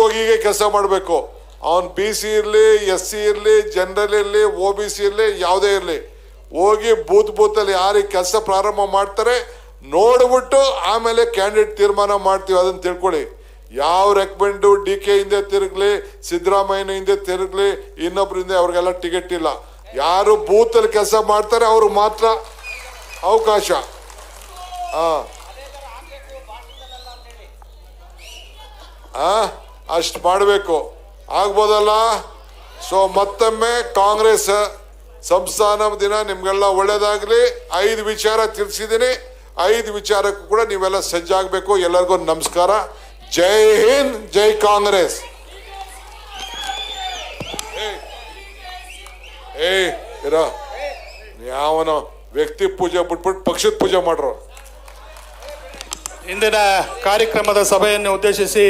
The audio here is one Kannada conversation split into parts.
ಹೋಗಿ ಹೀಗೆ ಕೆಲಸ ಮಾಡಬೇಕು. ಅವನ್ ಬಿ ಸಿ ಇರಲಿ ಎಸ್ ಸಿ ಇರಲಿ ಜನರಲ್ ಇರಲಿ ಒ ಬಿ ಸಿ ಇರಲಿ, ಯಾವುದೇ ಇರಲಿ. ಹೋಗಿ ಬೂತ್ ಬೂತಲ್ಲಿ ಯಾರಿಗೆ ಕೆಲಸ ಪ್ರಾರಂಭ ಮಾಡ್ತಾರೆ, ನೋಡ್ಬಿಟ್ಟು ಆಮೇಲೆ ಕ್ಯಾಂಡಿಡೇಟ್ ತೀರ್ಮಾನ ಮಾಡ್ತೀವಿ. ಅದನ್ನ ತಿಳ್ಕೊಳ್ಳಿ. ಯಾವ ರೆಕಮೆಂಡು ಡಿ ಕೆ ಹಿಂದೆ ತಿರುಗಲಿ ಸಿದ್ದರಾಮಯ್ಯನ ಹಿಂದೆ ತಿರುಗಲಿ ಇನ್ನೊಬ್ರ ಹಿಂದೆ ಅವ್ರಿಗೆಲ್ಲ ಟಿಕೆಟ್ ಇಲ್ಲ. ಯಾರು ಬೂತಲ್ಲಿ ಕೆಲಸ ಮಾಡ್ತಾರೆ, ಅವರು ಮಾತ್ರ ಅವಕಾಶ. ಹಾಂ ಆ? ಅಷ್ಟು ಮಾಡಬೇಕು. ಆಗ್ಬೋದಲ್ಲ? ಸೊ ಮತ್ತೊಮ್ಮೆ ಕಾಂಗ್ರೆಸ್ ಸಂಸ್ಥಾನ ದಿನ ನಿಮ್ಗೆಲ್ಲ ಒಳ್ಳೇದಾಗ್ಲಿ. ಐದು ವಿಚಾರ ತಿಳಿಸಿದ್ದೀನಿ. ಐದು ವಿಚಾರಕ್ಕೂ ಕೂಡ ನೀವೆಲ್ಲ ಸಜ್ಜಾಗಬೇಕು. ಎಲ್ಲರಿಗೂ ನಮಸ್ಕಾರ. ಜೈ ಹಿಂದ್, ಜೈ ಕಾಂಗ್ರೆಸ್. ಏ ಇರ. ಯಾವನೋ ವ್ಯಕ್ತಿ ಪೂಜೆ ಬಿಟ್ಬಿಟ್ಟು ಪಕ್ಷದ ಪೂಜೆ ಮಾಡ್ರು. ಇಂದಿನ ಕಾರ್ಯಕ್ರಮದ ಸಭೆಯನ್ನು ಉದ್ದೇಶಿಸಿ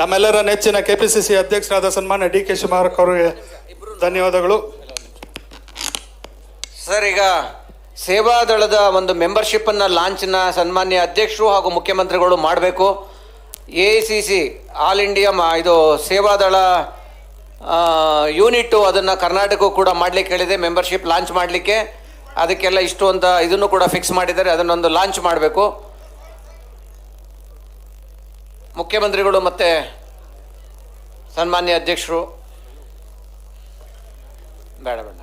ನಮ್ಮೆಲ್ಲರ ನೆಚ್ಚಿನ ಕೆ ಪಿ ಸಿ ಸಿ ಅಧ್ಯಕ್ಷರಾದ ಸನ್ಮಾನ್ಯ ಡಿ ಕೆ ಶಿವಕುಮಾರ್ ಅವರಿಗೆ ಧನ್ಯವಾದಗಳು. ಸರ್, ಈಗ ಸೇವಾದಳದ ಒಂದು ಮೆಂಬರ್ಶಿಪ್ ಅನ್ನ ಲಾಂಚ್ನ ಸನ್ಮಾನ್ಯ ಅಧ್ಯಕ್ಷರು ಹಾಗೂ ಮುಖ್ಯಮಂತ್ರಿಗಳು ಮಾಡಬೇಕು. A C C, all India ಇದು ಸೇವಾದಳ ಯೂನಿಟ್ಟು ಅದನ್ನು ಕರ್ನಾಟಕಕ್ಕೂ ಕೂಡ ಮಾಡಲಿಕ್ಕೆ ಹೇಳಿದೆ, ಮೆಂಬರ್ಶಿಪ್ ಲಾಂಚ್ ಮಾಡಲಿಕ್ಕೆ. ಅದಕ್ಕೆಲ್ಲ ಇಷ್ಟು ಅಂತ ಇದನ್ನು ಕೂಡ ಫಿಕ್ಸ್ ಮಾಡಿದ್ದಾರೆ, ಅದನ್ನೊಂದು ಲಾಂಚ್ ಮಾಡಬೇಕು. ಮುಖ್ಯಮಂತ್ರಿಗಳು ಮತ್ತೆ ಸನ್ಮಾನ್ಯ ಅಧ್ಯಕ್ಷರು ಬೇಡ ಬೇಡ.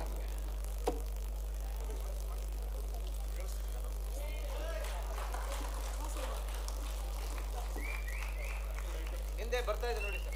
ಹಿಂದೆ ಬರ್ತಾ ಇದೆ ನೋಡಿ ಸರ್.